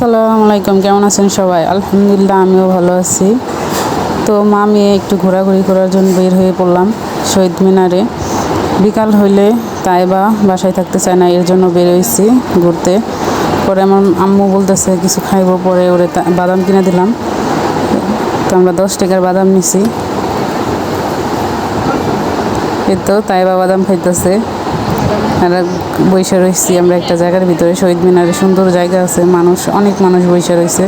আসসালামু আলাইকুম, কেমন আছেন সবাই? আলহামদুলিল্লাহ, আমিও ভালো আছি। তো মা মেয়ে একটু ঘোরাঘুরি করার জন্য বের হয়ে পড়লাম শহীদ মিনারে। বিকাল হইলে তাই বা বাসায় থাকতে চায় না, এর জন্য বের হয়েছি ঘুরতে। পরে আমার আম্মু বলতেছে, কিছু খাইবো পরে, ওরে বাদাম কিনে দিলাম। তো আমরা দশ টাকার বাদাম নিছি। তো, তাই বা বাদাম খাইতেছে। আর বৈশা রয়েছি, আমরা একটা জায়গার ভিতরে। শহীদ মিনারে সুন্দর জায়গা আছে, মানুষ, অনেক মানুষ বৈশা রয়েছে।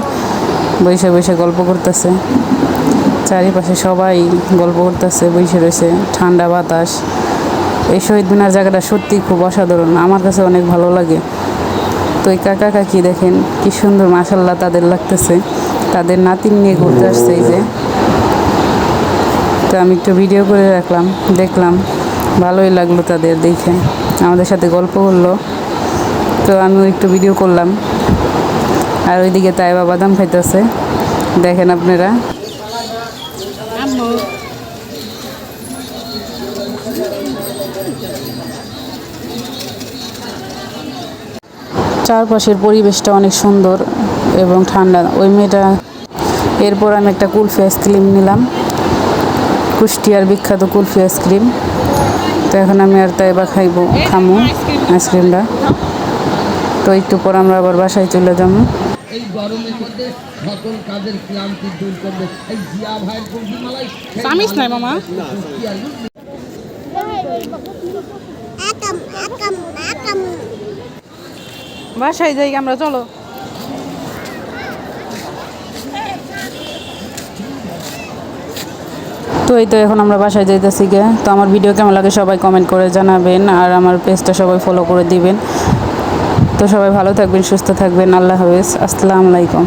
বৈশা বৈশা গল্প করতেছে। চারিপাশে সবাই গল্প করতেছে বৈশা রয়েছে, ঠান্ডা বাতাস। এই শহীদ মিনার জায়গাটা সত্যি খুব অসাধারণ, আমার কাছে অনেক ভালো লাগে। তো এই কাকা কাকি দেখেন, কি সুন্দর মাসাল্লাহ তাদের লাগতেছে। তাদের নাতিন নিয়ে ঘুরতে আসছে এই যে। তো আমি একটু ভিডিও করে রাখলাম, দেখলাম, ভালোই লাগল তাদের দেখে। আমাদের সাথে গল্প করল। তো আমিও একটু ভিডিও করলাম। আর ওইদিকে তাইবা বাদাম খাইতেছে। দেখেন আপনারা। চারপাশের পরিবেশটা অনেক সুন্দর এবং ঠান্ডা। ওই মেয়েটা, এরপর আমি একটা কুলফি আইসক্রিম নিলাম। কুষ্টিয়ার বিখ্যাত কুলফি আইসক্রিম তো এখন আমি আর তাই বা খাইবো খামো আইসক্রিমটা। তো একটু পর আমরা আবার বাসায় চলে যাব। এই গরমের মধ্যে সকল কাজের ক্লান্তি দূর করবে। এই জিয়া ভাইয়ের চামিস নাই মামা. বাসায় যাই আমরা চলো। তো এই তো এখন আমরা বাসায় যাইতেছি গে। তো আমার ভিডিও কেমন লাগে সবাই কমেন্ট করে জানাবেন আর আমার পেজটা সবাই ফলো করে দিবেন। তো সবাই ভালো থাকবেন, সুস্থ থাকবেন। আল্লাহ হাফেজ। আসসালামু আলাইকুম।